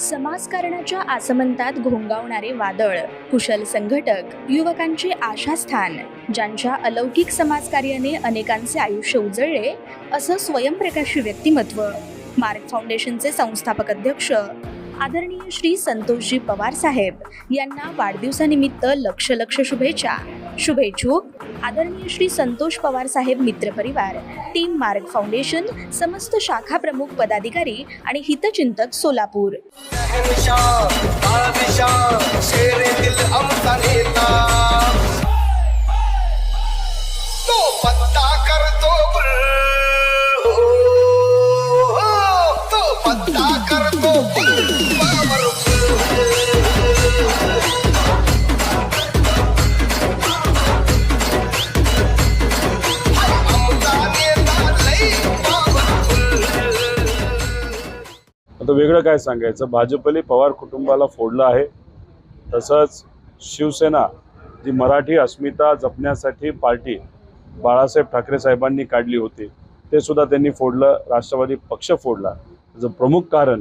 समाजकारणाच्या आसमंतात घोंगावणारे वादळ कुशल संघटक युवकांचे आशास्थान ज्यांच्या अलौकिक समाजकार्याने अनेकांचे आयुष्य उजळले असं स्वयंप्रकाशी व्यक्तिमत्व मार्क फाउंडेशनचे संस्थापक अध्यक्ष आदरणीय श्री संतोषजी पवार साहेब यांना वाढदिवसानिमित्त लक्ष लक्ष शुभेच्छा. शुभेच्छुक. आदरणीय श्री संतोष पवार साहेब मित्रपरिवार टीम मार्ग फाउंडेशन समस्त शाखा प्रमुख पदाधिकारी आणि हितचिंतक सोलापूर. आता वेगळं काय सांगायचं? भाजपने पवार कुटुंबाला फोडलं आहे. तसंच शिवसेना जी मराठी अस्मिता जपण्यासाठी पार्टी बाळासाहेब ठाकरे साहेबांनी काढली होती ते सुद्धा त्यांनी फोडलं राष्ट्रवादी पक्ष फोडला. त्याचं प्रमुख कारण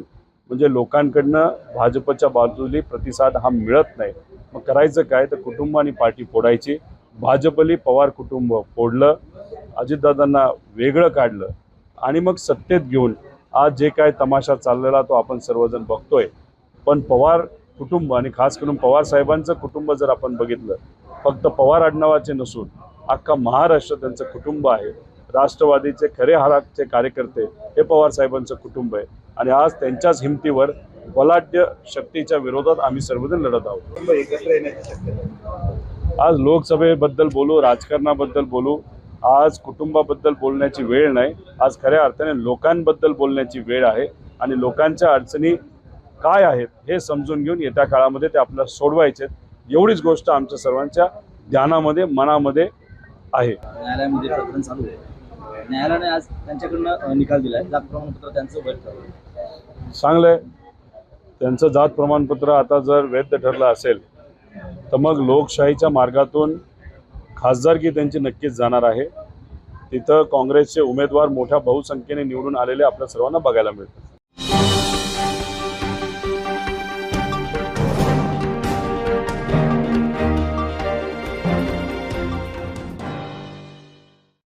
म्हणजे लोकांकडनं भाजपच्या बाजूली प्रतिसाद हा मिळत नाही. मग करायचं काय? तर कुटुंब आणि पार्टी फोडायची. भाजपली पवार कुटुंब फोडलं. अजितदादांना वेगळं काढलं. आणि मग सत्तेत घेऊन आज जे काय तमाशा चाललेला तो आपण सर्वजण बघतोय. पण पवार कुटुंब आणि खास करून पवार साहेबांचं कुटुंब जर आपण बघितलं फक्त पवार आडनावाचे नसून अख्खा महाराष्ट्र त्यांचं कुटुंब आहे. राष्ट्रवादीचे खरे हाराचे कार्यकर्ते हे पवार साहेबांचं कुटुंब आहे. आणि आज त्यांच्याच हिमतीवर बलाढ्य शक्तीच्या विरोधात आम्ही सर्वजण लढत आहोत. आज लोकसभेबद्दल बोलू राजकारणाबद्दल बोलू आज कुटुंबाबद्दल बोलण्याची वेळ नाही. आज खऱ्या अर्थाने लोकांबद्दल बोलण्याची वेळ आहे. आणि लोकांच्या अडचणी काय आहेत हे समजून घेऊन येत्या काळामध्ये ते आपल्याला सोडवायचे. एवढीच गोष्ट आमच्या सर्वांच्या ध्यानामध्ये मनामध्ये आहे. न्यायालयामध्ये प्रकरण चालू आहे. न्यायालयाने आज त्यांच्याकडनं निकाल दिलाय. जात प्रमाणपत्र त्यांचं वैध ठरवलं चांगलं आहे त्यांचं जात प्रमाणपत्र आता जर वैध ठरलं असेल तर मग लोकशाहीच्या मार्गातून खासदारकी त्यांची नक्कीच जाणार आहे. तिथं काँग्रेसचे उमेदवार मोठ्या बहुसंख्येने निवडून आलेले आपल्या सर्वांना बघायला मिळतात